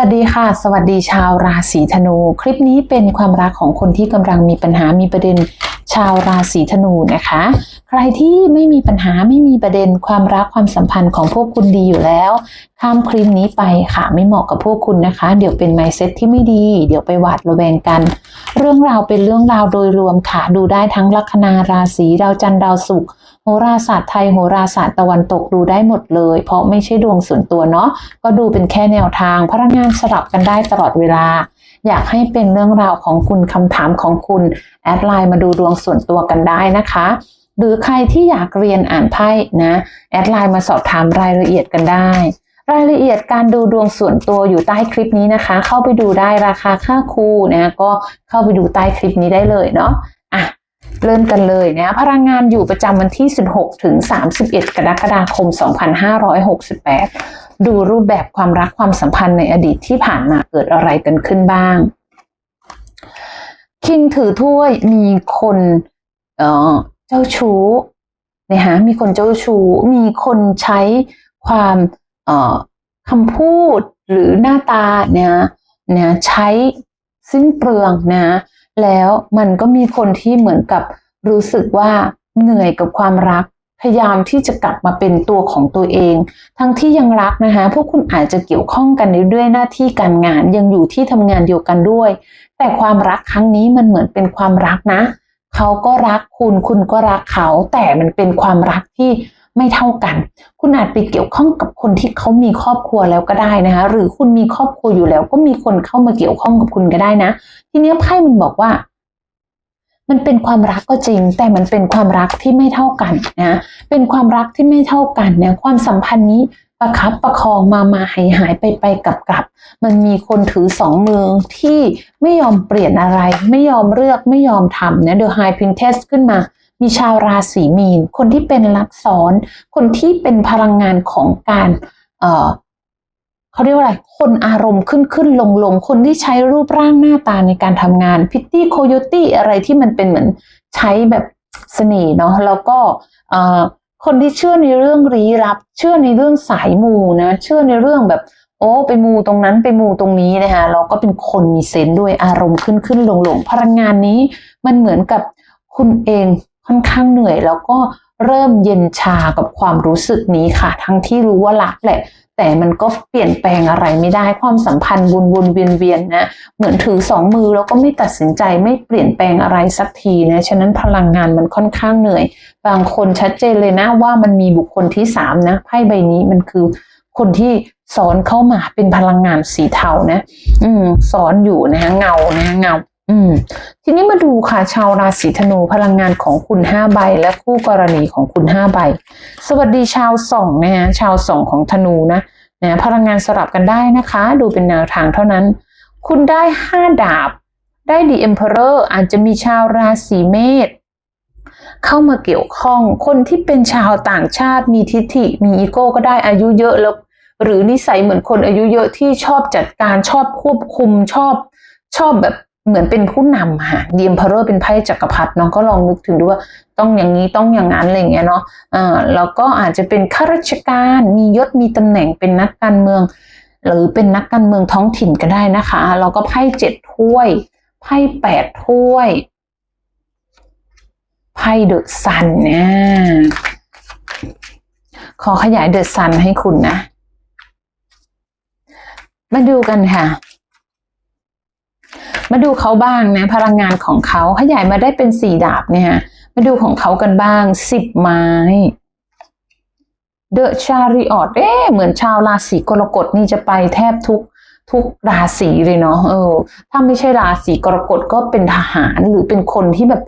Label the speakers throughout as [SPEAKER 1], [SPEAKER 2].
[SPEAKER 1] วัสดีค่ะ สวัสดีชาวราศีธนู คลิปนี้เป็นความรักของคนที่กำลังมีปัญหามีประเด็นชาวราศีธนูนะคะ ใครที่ไม่มีปัญหาไม่มีประเด็นความรักความสัมพันธ์ของพวกคุณดีอยู่แล้วข้ามคลิปนี้ไปค่ะไม่เหมาะกับพวกคุณนะคะ เดี๋ยวเป็นไมเซ็ตที่ไม่ดี เดี๋ยวไปหวาดระแวงกัน เรื่องราวเป็นเรื่องราวโดยรวมค่ะดูได้ทั้งลัคนาราศีดาวจันทร์ดาวศุกร์ โหราศาสตร์ไทยโหราศาสตร์ตะวันตกดูได้หมดเลย เพราะไม่ใช่ดวงส่วนตัวเนาะก็ดูเป็นแค่แนวทางพลังงานสลับกันได้ตลอดเวลา อยากให้เป็นเรื่องราวของคุณคำถามของคุณแอดไลน์มาดูดวงส่วนตัวกันได้นะคะ หรือใครที่อยากเรียนอ่านไพ่นะแอดไลน์มาสอบถามรายละเอียดกันได้ รายละเอียดการดูดวงส่วนตัวอยู่ใต้คลิปนี้นะคะ เข้าไปดูได้ราคาค่าครูนะก็เข้าไปดูใต้คลิปนี้ได้เลยเนาะ เริ่มกันเลยนะพลังงานอยู่ประจำวันที่ 16 ถึง 31 กรกฎาคม 2568 ดูรูปแบบความรักความสัมพันธ์ในอดีตที่ผ่านมาเกิดอะไรกันขึ้นบ้าง คิงถือถ้วยมีคนเออเจ้าชู้นะคะมีคนเจ้าชู้ มีคนใช้ความเออคำพูดหรือหน้าตาเนี่ยนะใช้สิ้นเปลืองนะ แล้วมันก็มีคนที่เหมือนกับรู้สึกว่าเหนื่อยกับความรัก พยายามที่จะกลับมาเป็นตัวของตัวเอง ทั้งที่ยังรักนะคะพวกคุณอาจจะเกี่ยวข้องกันในด้วยหน้าที่การงานยังอยู่ที่ทำงานเดียวกันด้วย แต่ความรักครั้งนี้มันเหมือนเป็นความรักนะ เขาก็รักคุณคุณก็รักเขา แต่มันเป็นความรักที่ ไม่เท่ากัน คุณอาจไปเกี่ยวข้องกับคนที่เขามีครอบครัวแล้วก็ได้นะคะ หรือคุณมีครอบครัวอยู่แล้ว ก็มีคนเข้ามาเกี่ยวข้องกับคุณก็ได้นะ ทีนี้ไพ่มันบอกว่า มันเป็นความรักก็จริง แต่มันเป็นความรักที่ไม่เท่ากันนะ เป็นความรักที่ไม่เท่ากันเนี่ยความสัมพันธ์นี้ประคับประคองมามาหายหายไปไปกลับกลับ มันมีคนถือสองมือที่ไม่ยอมเปลี่ยนอะไร ไม่ยอมเลือกไม่ยอมทำเนี่ยเดอะไฮพินเทสขึ้นมา มีชาวราศีมีน คนที่เป็นลักษรคนที่เป็นพลังงานของการเออเขาเรียกว่าอะไร คนอารมณ์ขึ้นขึ้นลงลงคนที่ใช้รูปร่างหน้าตาในการทำงานพิตตี้โคโยตี้อะไรที่มันเป็นเหมือนใช้แบบเสน่ห์เนาะแล้วก็เออคนที่เชื่อในเรื่องลี้ลับ เชื่อในเรื่องสายมูนะเชื่อในเรื่องแบบ โอ้ไปมูตรงนั้นไปมูตรงนี้นะคะเราก็เป็นคนมีเซนส์ด้วยอารมณ์ขึ้นขึ้นลงลงพลังงานนี้มันเหมือนกับคุณเอง ค่อนข้างเหนื่อย แล้วก็เริ่มเย็นชากับความรู้สึกนี้ค่ะ ทั้งที่รู้ว่ารักแหละ แต่มันก็เปลี่ยนแปลงอะไรไม่ได้ความสัมพันธ์วนวนเวียนเวียนนะเหมือนถือสองมือแล้วก็ไม่ตัดสินใจไม่เปลี่ยนแปลงอะไรสักทีนะฉะนั้นพลังงานมันค่อนข้างเหนื่อย บางคนชัดเจนเลยนะว่ามันมีบุคคลที่สามนะไพ่ใบนี้มันคือคนที่สอนเข้ามาเป็นพลังงานสีเทานะ อืมสอนอยู่นะเงานะเงา อืม ทีนี้มาดูค่ะชาวราศีธนูพลังงานของคุณห้าใบ และคู่กรณีของคุณห้าใบ สวัสดีชาวส่องนะฮะชาวส่องของธนูนะนะพลังงานสลับกันได้นะคะ ดูเป็นแนวทางเท่านั้น คุณได้ห้าดาบ ได้ดีเอ็มเพอเรอร์อาจจะมีชาวราศีเมษเข้ามาเกี่ยวข้องคนที่เป็นชาวต่างชาติมีทิฐิมีอีโก้ก็ได้อายุเยอะแล้ว หรือนิสัยเหมือนคนอายุเยอะที่ชอบจัดการชอบควบคุมชอบชอบแบบ เหมือนเป็นผู้นำค่ะเดีมเพอเรอร์เป็นไพ่จักรพรรดิน้องก็ลองนึกถึงดูว่าต้องอย่างนี้ต้องอย่างนั้นอะไรเงี้ยเนาะอ่าแล้วก็อาจจะเป็นข้าราชการมียศมีตำแหน่งเป็นนักการเมือง หรือเป็นนักการเมืองท้องถิ่นก็ได้นะคะแล้วก็ไพ่เจ็ดถ้วยไพ่แปดถ้วยไพ่เดอะซันเนี่ยขอขยายเดอะซันให้คุณนะ มาดูกันค่ะ มาดูเขาบ้างนะพลังงานของเขาขยายมาได้เป็นสี่ดาบเนี่ยฮะมาดูของเขากันบ้างสิบไม้เดอะชาริออตเอ๊เหมือนชาวราศีกรกฎนี่จะไปแทบทุกทุกราศีเลยเนาะเออ ถ้าไม่ใช่ราศีกรกฎก็เป็นทหารหรือเป็นคนที่แบบ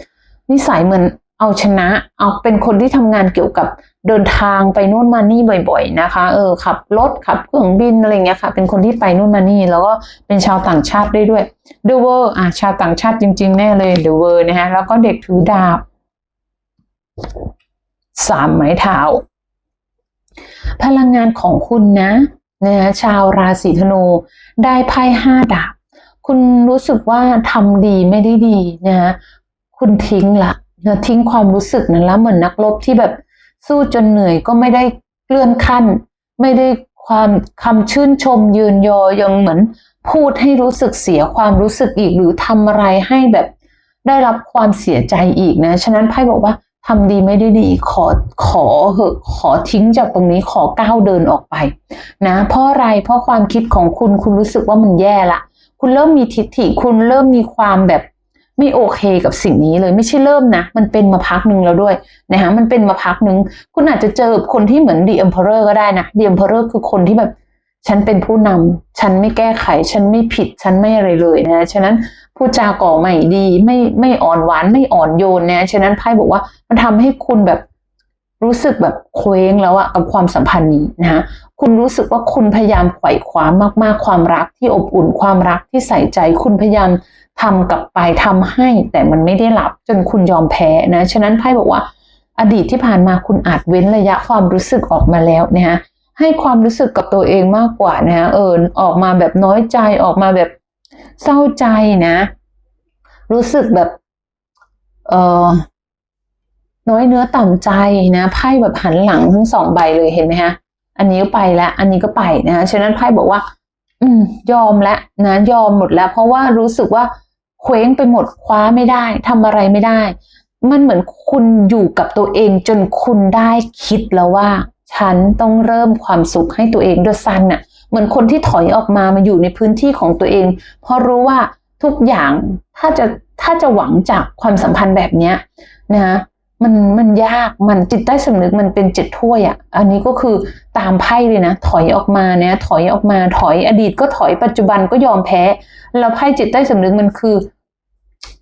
[SPEAKER 1] นิสัยเหมือนเอาชนะ เอาเป็นคนที่ทำงานเกี่ยวกับ เดินทางไปนู่นมานี่บ่อย ๆ นะคะ เออขับรถขับเครื่องบินอะไรเงี้ยค่ะ เป็นคนที่ไปนู่นมานี่ แล้วก็เป็นชาวต่างชาติได้ด้วยเดอะเวอร์อะชาวต่างชาติจริง ๆ แน่เลยเดอะเวอร์นะฮะแล้วก็เด็กถือดาบสามไม้เท้า พลังงานของคุณนะนะชาวราศีธนู ได้ไพ่ห้าดาบ คุณรู้สึกว่าทำดีไม่ได้ดีนะฮะคุณทิ้งละนะทิ้งความรู้สึกนั้นละเหมือนนักรบที่แบบ สู้จนเหนื่อยก็ไม่ได้เลื่อนขั้น ไม่ได้ความคำชื่นชมยืนยอยังเหมือนพูดให้รู้สึกเสียความรู้สึกอีก หรือทำอะไรให้แบบได้รับความเสียใจอีกนะ ฉะนั้นไพ่บอกว่าทำดีไม่ได้ดีขอขอเหอะขอทิ้งจากตรงนี้ขอก้าวเดินออกไปนะ เพราะอะไรเพราะความคิดของคุณคุณรู้สึกว่ามันแย่ละ คุณเริ่มมีทิฐิคุณเริ่มมีความแบบ ไม่โอเคกับสิ่งนี้เลยไม่ใช่เริ่มนะ มันเป็นมาพักหนึ่งแล้วด้วยนะคะมันเป็นมาพักหนึ่งคุณอาจจะเจอคนที่เหมือนดี e อมเพอร์ก็ได้นะดี e อมเพอร์คือคนที่แบบฉันเป็นผู้นำฉันไม่แก้ไข ฉันไม่ผิด ฉันไม่อะไรเลยนะ ฉะนั้นผู้จาก่อใหม่ดี ไม่ไม่อ่อนหวาน ไม่อ่อนโยนนะ ฉะนั้นไพ่บอกว่ามันทำให้คุณแบบ รู้สึกแบบเคว้งแล้วอะกับความสัมพันธ์นี้นะคะคุณรู้สึกว่าคุณพยายามไขว่คว้ามาก ๆ ความรักที่อบอุ่นความรักที่ใส่ใจ คุณพยายามทำกลับไปทำให้ แต่มันไม่ได้รับจนคุณยอมแพ้นะฉะนั้นไพ่บอกว่า อดีตที่ผ่านมาคุณอาจเว้นระยะความรู้สึกออกมาแล้วนะคะให้ความรู้สึกกับตัวเองมากกว่านะเออออกมาแบบน้อยใจออกมาแบบเศร้าใจนะ รู้สึกแบบ เออ น้อยเนื้อต่ำใจนะไพ่แบบหันหลังทั้งสองใบเลยเห็นไหมฮะ อันนี้ก็ไปแล้ว อันนี้ก็ไปนะฉะนั้นไพ่บอกว่า อืม ยอมแล้วนะยอมหมดแล้ว เพราะว่ารู้สึกว่าเคว้งไปหมดคว้าไม่ได้ทำอะไรไม่ได้ มันเหมือนคุณอยู่กับตัวเองจนคุณได้คิดแล้วว่า ฉันต้องเริ่มความสุขให้ตัวเองด้วยซันน่ะ เหมือนคนที่ถอยออกมามาอยู่ในพื้นที่ของตัวเอง เพราะรู้ว่าทุกอย่างถ้าจะถ้าจะหวังจากความสัมพันธ์แบบเนี้ยนะ มันมันยากมันจิตใต้สำนึกมันเป็นเจ็ดถ้วยอะ่ะ อันนี้ก็คือตามไพ่เลยนะ ถอยออกมาเนี่ยถอยออกมาถอยอดีตก็ถอยปัจจุบันก็ยอมแพ้ แล้วไพ่จิตใต้สำนึกมันคือ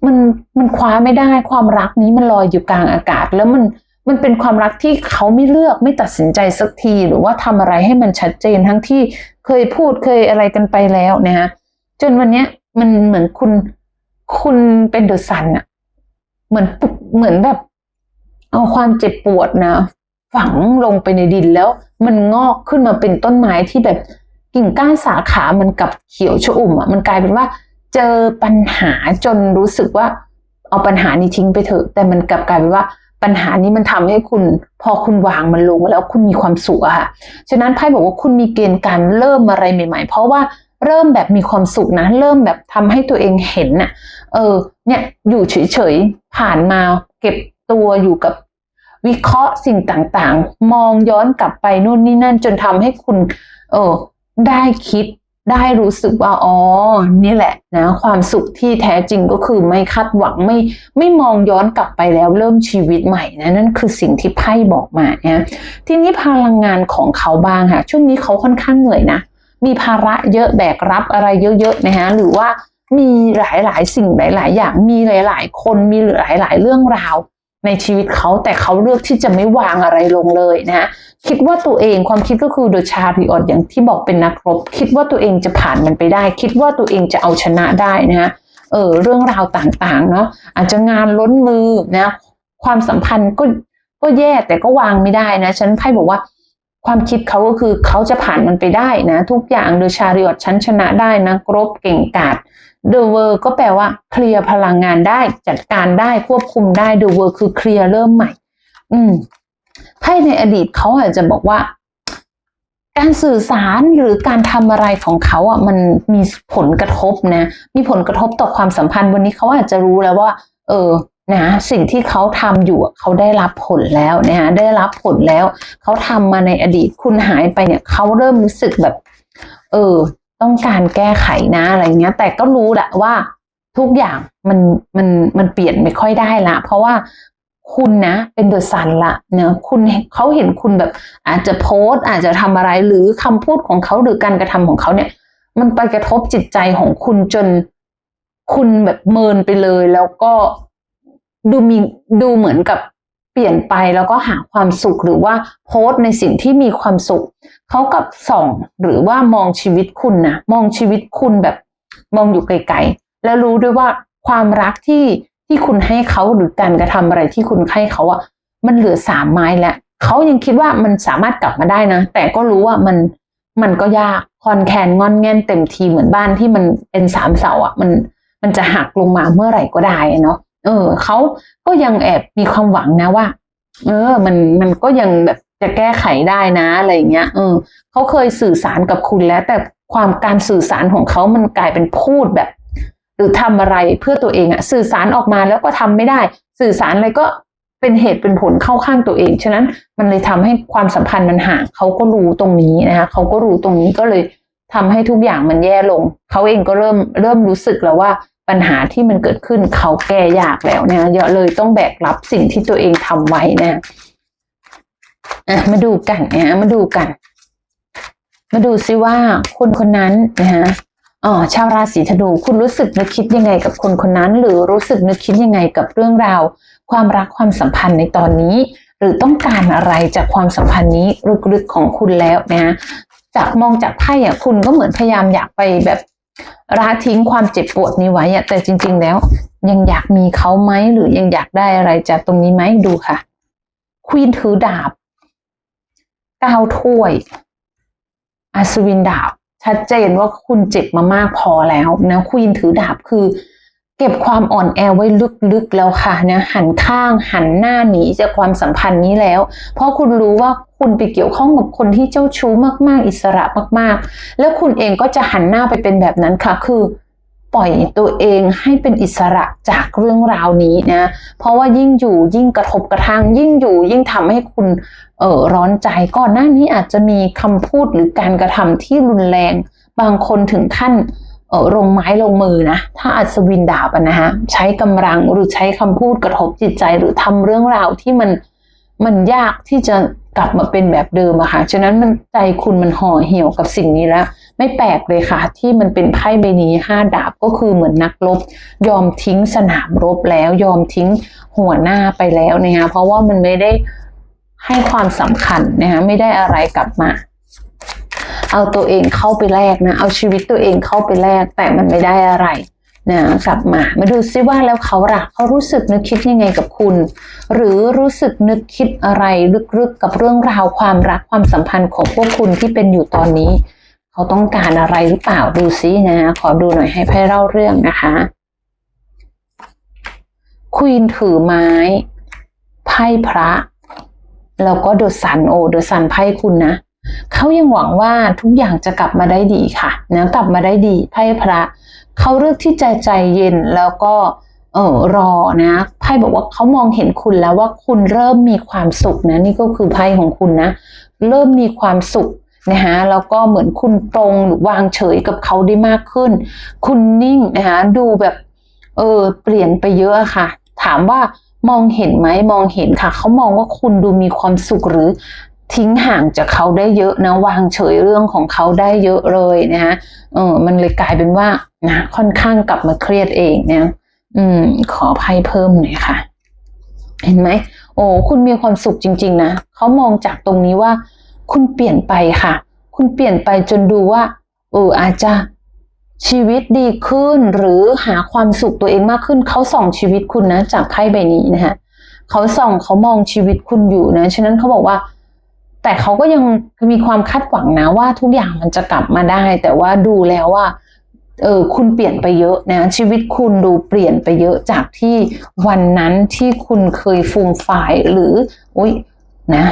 [SPEAKER 1] มันมันคว้าไม่ได้ความรักนี้มันลอยอยู่กลางอากาศ แล้วมันมันเป็นความรักที่เขาไม่เลือกไม่ตัดสินใจสักที หรือว่าทำอะไรให้มันชัดเจนทั้งที่เคยพูดเคยอะไรกันไปแล้วนะฮะจนวันเนี้ยมันเหมือนคุณคุณเป็นเดอะซันอะเหมือนเหมือนแบบ เอาความเจ็บปวดนะ ฝังลงไปในดินแล้ว มันงอกขึ้นมาเป็นต้นไม้ที่แบบกิ่งก้านสาขามันกับเขียวชอุ่มอะมันกลายเป็นว่าเจอปัญหาจนรู้สึกว่า เอาปัญหานี้ทิ้งไปเถอะ แต่มันกลับกลายเป็นว่าปัญหานี้มันทำให้คุณ พอคุณวางมันลงแล้วคุณมีความสุขอะค่ะฉะนั้นไพ่บอกว่าคุณมีเกณฑ์การเริ่มอะไรใหม่ ๆ เพราะว่าเริ่มแบบมีความสุขนะ เริ่มแบบทำให้ตัวเองเห็นน่ะ เออ เนี่ยอยู่เฉยๆผ่านมาเก็บตัวอยู่กับ วิเคราะห์สิ่งต่างๆ มองย้อนกลับไปนู่นนี่นั่นจนทำให้คุณ เออได้คิดได้รู้สึกว่าอ๋อนี่แหละนะความสุขที่แท้จริงก็คือไม่คาดหวังไม่ไม่มองย้อนกลับไปแล้วเริ่มชีวิตใหม่นะนั่นคือสิ่งที่ไพ่บอกมาเนี่ยทีนี้พลังงานของเขาบ้างค่ะช่วงนี้เขาค่อนข้างเหนื่อยนะมีภาระเยอะแบกรับอะไรเยอะๆนะฮะหรือว่ามีหลายๆ สิ่งหลาย ๆ อย่างมีหลาย ๆ คนมีหลาย ๆ เรื่องราว ในชีวิตเขาแต่เขาเลือกที่จะไม่วางอะไรลงเลยนะคิดว่าตัวเองความคิดก็คือโดยชาริออดอย่างที่บอกเป็นนักรบ คิดว่าตัวเองจะผ่านมันไปได้ คิดว่าตัวเองจะเอาชนะได้นะฮะเออเรื่องราวต่างๆเนาะอาจจะงานล้นมือนะความสัมพันธ์ก็ก็แย่แต่ก็วางไม่ได้นะ ฉันไพ่บอกว่า ความคิดเขาก็คือเขาจะผ่านมันไปได้นะ ทุกอย่างโดยชาริออดฉันชนะได้นะกรบเก่งกาจ The World ก็แปลว่าเคลียร์พลังงานได้จัดการได้ควบคุมได้ The World คือเคลียร์เริ่มใหม่ อืมไพ่ในอดีตเขาอาจจะบอกว่า การสื่อสารหรือการทำอะไรของเขาอะมันมีผลกระทบนะ มีผลกระทบต่อความสัมพันธ์วันนี้เขาอาจจะรู้แล้วว่า เออ นะสิ่งที่เขาทำอยู่เขาได้รับผลแล้วนะฮะได้รับผลแล้ว เขาทำมาในอดีตคุณหายไปเนี่ยเขาเริ่มรู้สึกแบบ เออ ต้องการแก้ไขนะอะไรเงี้ย แต่ก็รู้แหละว่าทุกอย่างมันมันมันเปลี่ยนไม่ค่อยได้ละ เพราะว่าคุณนะเป็นเดอะซันละเนะคุณเขาเห็นคุณแบบ อาจจะโพสอาจจะทำอะไรหรือคำพูดของเขาหรือการกระทำของเขาเนี่ย มันไปกระทบจิตใจของคุณจน คุณแบบเมินไปเลยแล้วก็ ดูมีดูเหมือนกับเปลี่ยนไปแล้วก็หาความสุขหรือว่าโพสในสิ่งที่มีความสุขเขากับส่องหรือว่ามองชีวิตคุณนะมองชีวิตคุณแบบมองอยู่ไกลๆแล้วรู้ด้วยว่าความรักที่ที่คุณให้เขาหรือการกระทำอะไรที่คุณให้เขาอะมันเหลือสามไม้แล้วเขายังคิดว่ามันสามารถกลับมาได้นะ แต่ก็รู้ว่ามันมันก็ยากคอนแคนงอนแง่นเต็มทีเหมือนบ้านที่มันเป็นสามเสาอะมันมันจะหักลงมาเมื่อไหร่ก็ได้เนาะ เออเขาก็ยังแอบมีความหวังนะว่า เออ มันมันก็ยังแบบจจะแก้ไขได้นะอะไรอย่างเงี้ยเออเขาเคยสื่อสารกับคุณแล้ว แต่ความการสื่อสารของเขามันกลายเป็นพูดแบบ หรือทำอะไรเพื่อตัวเองอะสื่อสารออกมาแล้วก็ทำไม่ได้ สื่อสารอะไรก็เป็นเหตุเป็นผลเข้าข้างตัวเอง ฉะนั้นมันเลยทำให้ความสัมพันธ์มันห่างเขาก็รู้ตรงนี้นะคะเขาก็รู้ตรงนี้ก็เลยทำให้ทุกอย่างมันแย่ลง เขาเองก็เริ่มเริ่มรู้สึกแล้วว่า ปัญหาที่มันเกิดขึ้นเขาแก้ยากแล้วนะเยอะเลยต้องแบกรับสิ่งที่ตัวเองทำไว้นะอะมาดูกันนะมาดูกัน มาดูซิว่าคนคนนั้นนะฮะอ๋อชาวราศีธนูคุณรู้สึกนึกคิดยังไงกับคนคนนั้น หรือรู้สึกนึกคิดยังไงกับเรื่องราว ความรักความสัมพันธ์ในตอนนี้ หรือต้องการอะไรจากความสัมพันธ์นี้ลึกๆของคุณแล้วนะฮะจากมองจากไพ่อะคุณก็เหมือนพยายามอยากไปแบบ ละทิ้งความเจ็บปวดนี้ไว้แต่จริง ๆ แล้ว ยังอยากมีเขาไหมหรือยังอยากได้อะไรจากตรงนี้ไหมดูค่ะควีนถือดาบก้าถ้วยอัศวินดาบ ชัดเจนว่าคุณเจ็บมามากพอแล้วนะควีนถือดาบคือ เก็บความอ่อนแอไว้ลึกๆแล้วค่ะนะหันข้างหันหน้าหนีจากความสัมพันธ์นี้แล้ว เพราะคุณรู้ว่าคุณไปเกี่ยวข้องกับคนที่เจ้าชู้มากๆ อิสระมากๆ แล้วคุณเองก็จะหันหน้าไปเป็นแบบนั้นค่ะ คือ ปล่อยตัวเองให้เป็นอิสระจากเรื่องราวนี้นะ เพราะว่ายิ่งอยู่ยิ่งกระทบกระทั่งยิ่งอยู่ยิ่งทำให้คุณเออร้อนใจก่อนหน้านี้อาจจะมีคำพูดหรือการกระทำที่รุนแรง บางคนถึงขั้น ลงไม้ลงมือนะ ถ้าอัศวินดาบนะฮะใช้กำลังหรือใช้คำพูดกระทบจิตใจหรือทำเรื่องราวที่มันมันยากที่จะกลับมาเป็นแบบเดิมอะค่ะ ฉะนั้นมันใจคุณมันห่อเหี่ยวกับสิ่งนี้แล้ว ไม่แปลกเลยค่ะ ที่มันเป็นไพ่ใบนี้ห้าดาบก็คือเหมือนนักรบ ยอมทิ้งสนามรบแล้วยอมทิ้งหัวหน้าไปแล้วนะคะเพราะว่ามันไม่ได้ให้ความสำคัญนะคะไม่ได้อะไรกลับมา เอาตัวเองเข้าไปแลกนะ เอาชีวิตตัวเองเข้าไปแลกแต่มันไม่ได้อะไรนะกลับมามาดูซิว่าแล้วเขาล่ะเขารู้สึกนึกคิดยังไงกับคุณ หรือรู้สึกนึกคิดอะไรลึกๆกับเรื่องราวความรักความสัมพันธ์ของพวกคุณที่เป็นอยู่ตอนนี้ เขาต้องการอะไรหรือเปล่าดูซินะ ขอดูหน่อยให้ไพ่เล่าเรื่องนะคะควีนถือไม้ไพ่พระ แล้วก็เดอะซันโอเดอะซันไพ่คุณนะ เขายังหวังว่าทุกอย่างจะกลับมาได้ดีค่ะนะกลับมาได้ดีไพ่พระ เขาเลือกที่ใจใจเย็นแล้วก็เออรอนะไพ่บอกว่าเขามองเห็นคุณแล้วว่าคุณเริ่มมีความสุขนะนี่ก็คือไพ่ของคุณนะ เริ่มมีความสุขนะคะแล้วก็เหมือนคุณตรงหรือวางเฉยกับเขาได้มากขึ้น คุณนิ่งนะคะดูแบบเออเปลี่ยนไปเยอะค่ะ ถามว่ามองเห็นไหมมองเห็นค่ะ เขามองว่าคุณดูมีความสุขหรือ ทิ้งห่างจากเขาได้เยอะนะวางเฉยเรื่องของเขาได้เยอะเลยนะคะเออมันเลยกลายเป็นว่านะค่อนข้างกลับมาเครียดเองนะอืม ขอไพ่เพิ่มหน่อยค่ะ เห็นไหมโอ้คุณมีความสุขจริง ๆ นะเขามองจากตรงนี้ว่า คุณเปลี่ยนไปค่ะ คุณเปลี่ยนไปจนดูว่าเอออาจจะชีวิตดีขึ้นหรือหาความสุขตัวเองมากขึ้นเขาส่องชีวิตคุณนะ จากไพ่ใบนี้นะฮะเขาส่องเขามองชีวิตคุณอยู่นะ ฉะนั้นเขาบอกว่า แต่เขาก็ยังมีความคาดหวังนะว่าทุกอย่างมันจะกลับมาได้ แต่ว่าดูแล้วว่าเออคุณเปลี่ยนไปเยอะนะ ชีวิตคุณดูเปลี่ยนไปเยอะจากที่วันนั้นที่คุณเคยฟูมฝ่ายหรืออุ้ยนะ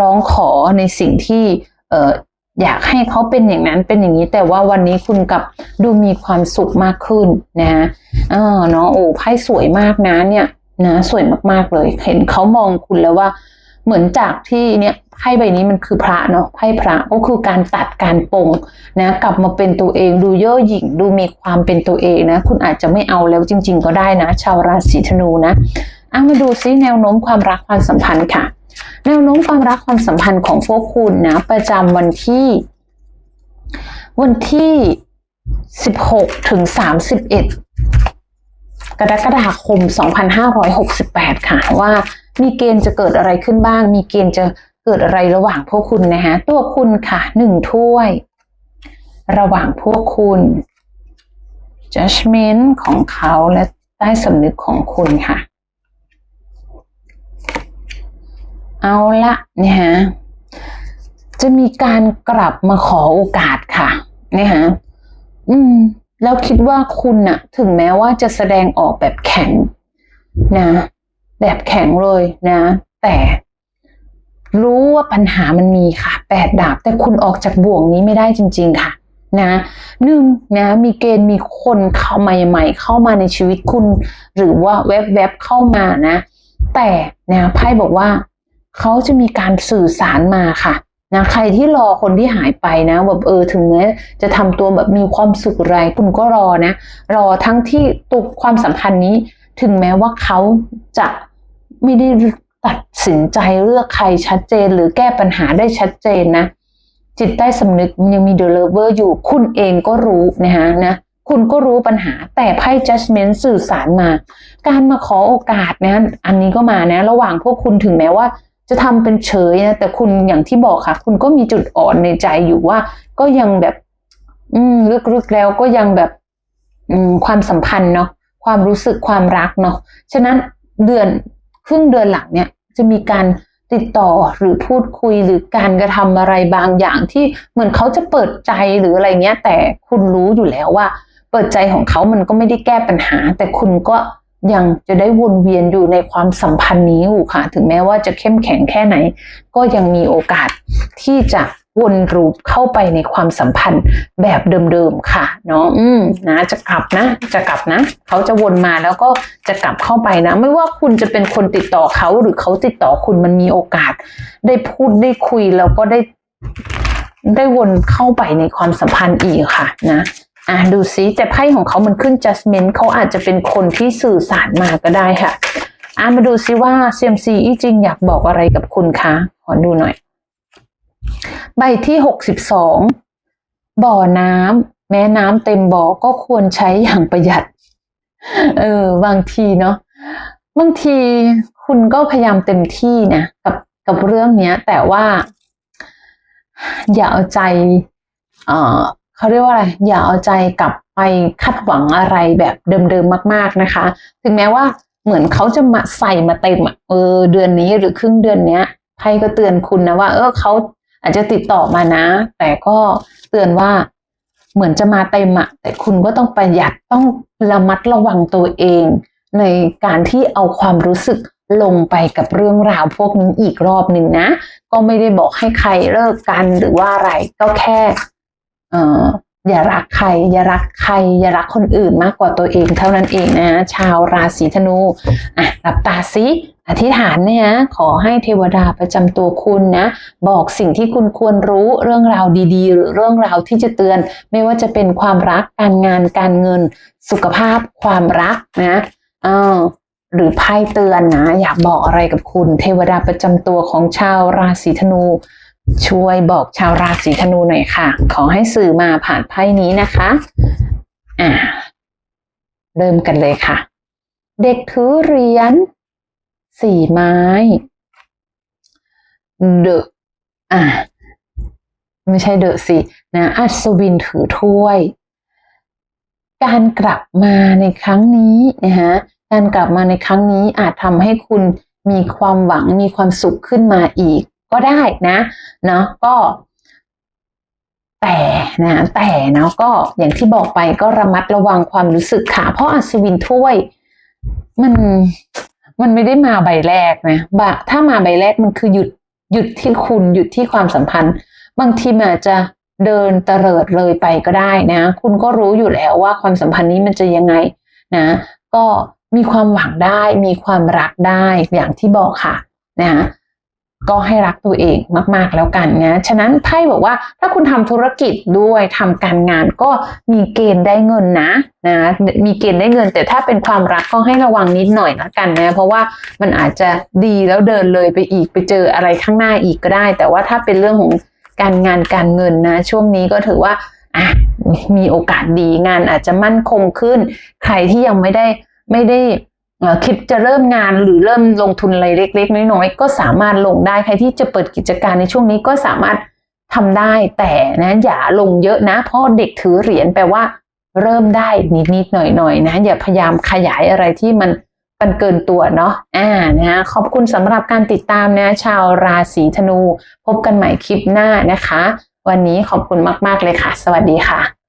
[SPEAKER 1] ร้องขอในสิ่งที่เอออยากให้เขาเป็นอย่างนั้นเป็นอย่างนี้ แต่ว่าวันนี้คุณกับดูมีความสุขมากขึ้นนะเออเนาะโอ้ไพ่สวยมากนะเนี่ยนะสวยมากๆเลย เห็นเขามองคุณแล้วว่า เหมือนจากที่เนี่ยไพ่ใบนี้มันคือพระเนาะไพ่พระก็คือการตัดการปงนะกลับมาเป็นตัวเองดูเย่อหยิ่งดูมีความเป็นตัวเองนะ คุณอาจจะไม่เอาแล้วจริง ๆ ก็ได้นะ ชาวราศีธนูนะอะมาดูซิแนวโน้มความรักความสัมพันธ์ค่ะ แนวโน้มความรักความสัมพันธ์ของพวกคุณนะ ประจำวันที่ วันที่ 16 ถึง 31กรกฎาคม 2568 ค่ะว่า มีเกณฑ์จะเกิดอะไรขึ้นบ้าง มีเกณฑ์จะเกิดอะไรระหว่างพวกคุณนะฮะตัวคุณค่ะหนึ่งถ้วย ระหว่างพวกคุณ judgment ของเขาและใต้สำนึกของคุณค่ะ เอาละเนี่ยฮะจะมีการกลับมาขอโอกาสค่ะเนี่ยฮะอืม แล้วคิดว่าคุณน่ะ ถึงแม้ว่าจะแสดงออกแบบแข็งนะ แบบแข็งเลยนะ แต่รู้ว่าปัญหามันมีค่ะแปดดาบ แต่คุณออกจากบ่วงนี้ไม่ได้จริง ๆ ค่ะ นะหนึ่งนะมีเกณฑ์มีคนเข้ามาใหม่ๆเข้ามาในชีวิตคุณ หรือว่าแวบๆเข้ามานะ แต่นะไพ่บอกว่าเขาจะมีการสื่อสารมาค่ะนะใครที่รอคนที่หายไปนะแบบเออถึงแม้จะทำตัวแบบมีความสุขอะไรคุณก็รอนะ รอทั้งที่ตุกความสัมพันธ์นี้ ถึงแม้ว่าเขาจะ ไม่ได้ตัดสินใจเลือกใครชัดเจนหรือแก้ปัญหาได้ชัดเจนนะ จิตใต้สำนึกมันยังมีเดลเวอร์อยู่คุณเองก็รู้นะฮะนะคุณก็รู้ปัญหาแต่ไพ่ judgment สื่อสารมา การมาขอโอกาสนะอันนี้ก็มานะ ระหว่างพวกคุณถึงแม้ว่า จะทำเป็นเฉยนะแต่คุณอย่างที่บอกค่ะ คุณก็มีจุดอ่อนในใจอยู่ว่า ก็ยังแบบ อืมลึกๆแล้วก็ยังแบบ อืมความสัมพันธ์เนาะความรู้สึกความรักเนาะฉะนั้นเดือน ครึ่งเดือนหลังเนี่ยจะมีการติดต่อหรือพูดคุยหรือการกระทำอะไรบางอย่างที่เหมือนเขาจะเปิดใจหรืออะไรเงี้ย แต่คุณรู้อยู่แล้วว่า เปิดใจของเขามันก็ไม่ได้แก้ปัญหา แต่คุณก็ ยังจะได้วนเวียนอยู่ในความสัมพันธ์นี้อยู่ค่ะ ถึงแม้ว่าจะเข้มแข็งแค่ไหน ก็ยังมีโอกาสที่จะวนรูปเข้าไปในความสัมพันธ์แบบเดิมๆค่ะเนาะอืมนะจะกลับนะ จะกลับนะ เขาจะวนมาแล้วก็จะกลับเข้าไปนะ ไม่ว่าคุณจะเป็นคนติดต่อเขาหรือเขาติดต่อคุณมันมีโอกาส ได้พูดได้คุยแล้วก็ได้ได้วนเข้าไปในความสัมพันธ์อีกค่ะนะ อะดูซิแต่ไพ่ของเขามันขึ้น judgment เขาอาจจะเป็นคนที่สื่อสารมาก็ได้ค่ะอะมาดูซิว่า CMC อีจริงอยากบอกอะไรกับคุณคะขอดูหน่อย ใบที่หกสิบสองบ่อน้ำแม้น้ำเต็มบ่อก็ควรใช้อย่างประหยัด เออบางทีเนาะบางทีคุณก็พยายามเต็มที่นะกับกับเรื่องเนี้ย แต่ว่า อย่าเอาใจ เอ่อ เขาเรียกว่าอะไร อย่าเอาใจกลับไปคาดหวังอะไรแบบเดิมๆมาก ๆนะคะ ถึงแม้ว่าเหมือนเขาจะมาใส่มาเต็มเออเดือนนี้หรือครึ่งเดือนเนี้ยไพ่ก็เตือนคุณนะว่า เออเขาอาจจะติดต่อมานะ แต่ก็เตือนว่าเหมือนจะมาเต็มอะแต่คุณก็ต้องประหยัดต้องระมัดระวังตัวเอง ในการที่เอาความรู้สึกลงไปกับเรื่องราวพวกนี้อีกรอบหนึ่งนะ ก็ไม่ได้บอกให้ใครเลิกกันหรือว่าอะไรก็แค่ เอ่ออย่ารักใคร อย่ารักใคร อย่ารักคนอื่นมากกว่าตัวเองเท่านั้นเองนะ ชาวราศีธนูอะหลับตาซิอธิษฐานเนี่ยนะขอให้เทวดาประจำตัวคุณนะ บอกสิ่งที่คุณควรรู้เรื่องราวดีๆ หรือเรื่องราวที่จะเตือน ไม่ว่าจะเป็นความรักการงานการเงิน สุขภาพ ความรักนะเออหรือไพ่เตือนนะ อยากบอกอะไรกับคุณ เทวดาประจำตัวของชาวราศีธนู ช่วยบอกชาวราศีธนูหน่อยค่ะ ขอให้สื่อมาผ่านไพ่นี้นะคะ อ่า เริ่มกันเลยค่ะ เด็กถือเหรียญสี่ไม้เดอะอ่าไม่ใช่เดอะสินะอัศวินถือถ้วย การกลับมาในครั้งนี้นะคะการกลับมาในครั้งนี้อาจทำให้คุณมีความหวังมีความสุขขึ้นมาอีก ก็ได้นะเนาะก็แต่นะแต่เนาะก็อย่างที่บอกไปก็ระมัดระวังความรู้สึกค่ะ เพราะอัศวินถ้วย มันมันไม่ได้มาใบแรกนะบะถ้ามาใบแรกมันคือหยุดหยุดที่คุณหยุดที่ความสัมพันธ์ บางทีอาจจะเดินเตลิดเลยไปก็ได้นะ คุณก็รู้อยู่แล้วว่าความสัมพันธ์นี้มันจะยังไงนะ ก็มีความหวังได้มีความรักได้อย่างที่บอกค่ะนะ ก็ให้รักตัวเองมาก ๆ แล้วกันนะ ฉะนั้นไพ่บอกว่าถ้าคุณทำธุรกิจด้วยทำการงานก็มีเกณฑ์ได้เงินนะนะมีเกณฑ์ได้เงิน แต่ถ้าเป็นความรักก็ให้ระวังนิดหน่อยละกันนะเพราะว่ามันอาจจะดีแล้วเดินเลยไปอีกไปเจออะไรข้างหน้าอีกก็ได้ แต่ว่าถ้าเป็นเรื่องของการงานการเงินนะ ช่วงนี้ก็ถือว่าอะมีโอกาสดีงานอาจจะมั่นคงขึ้น ใครที่ยังไม่ได้ไม่ได้ คิดจะเริ่มงานหรือเริ่มลงทุนอะไรเล็ก ๆ น้อยๆก็สามารถลงได้ใครที่จะเปิดกิจการในช่วงนี้ก็สามารถทำได้แต่นะอย่าลงเยอะนะ เพราะเด็กถือเหรียญแปลว่า เริ่มได้นิดๆหน่อยๆนะ อย่าพยายามขยายอะไรที่มันมันเกินตัวเนาะอ่านะขอบคุณสำหรับการติดตามนะชาวราศีธนู พบกันใหม่คลิปหน้านะคะ วันนี้ขอบคุณมากๆเลยค่ะ สวัสดีค่ะ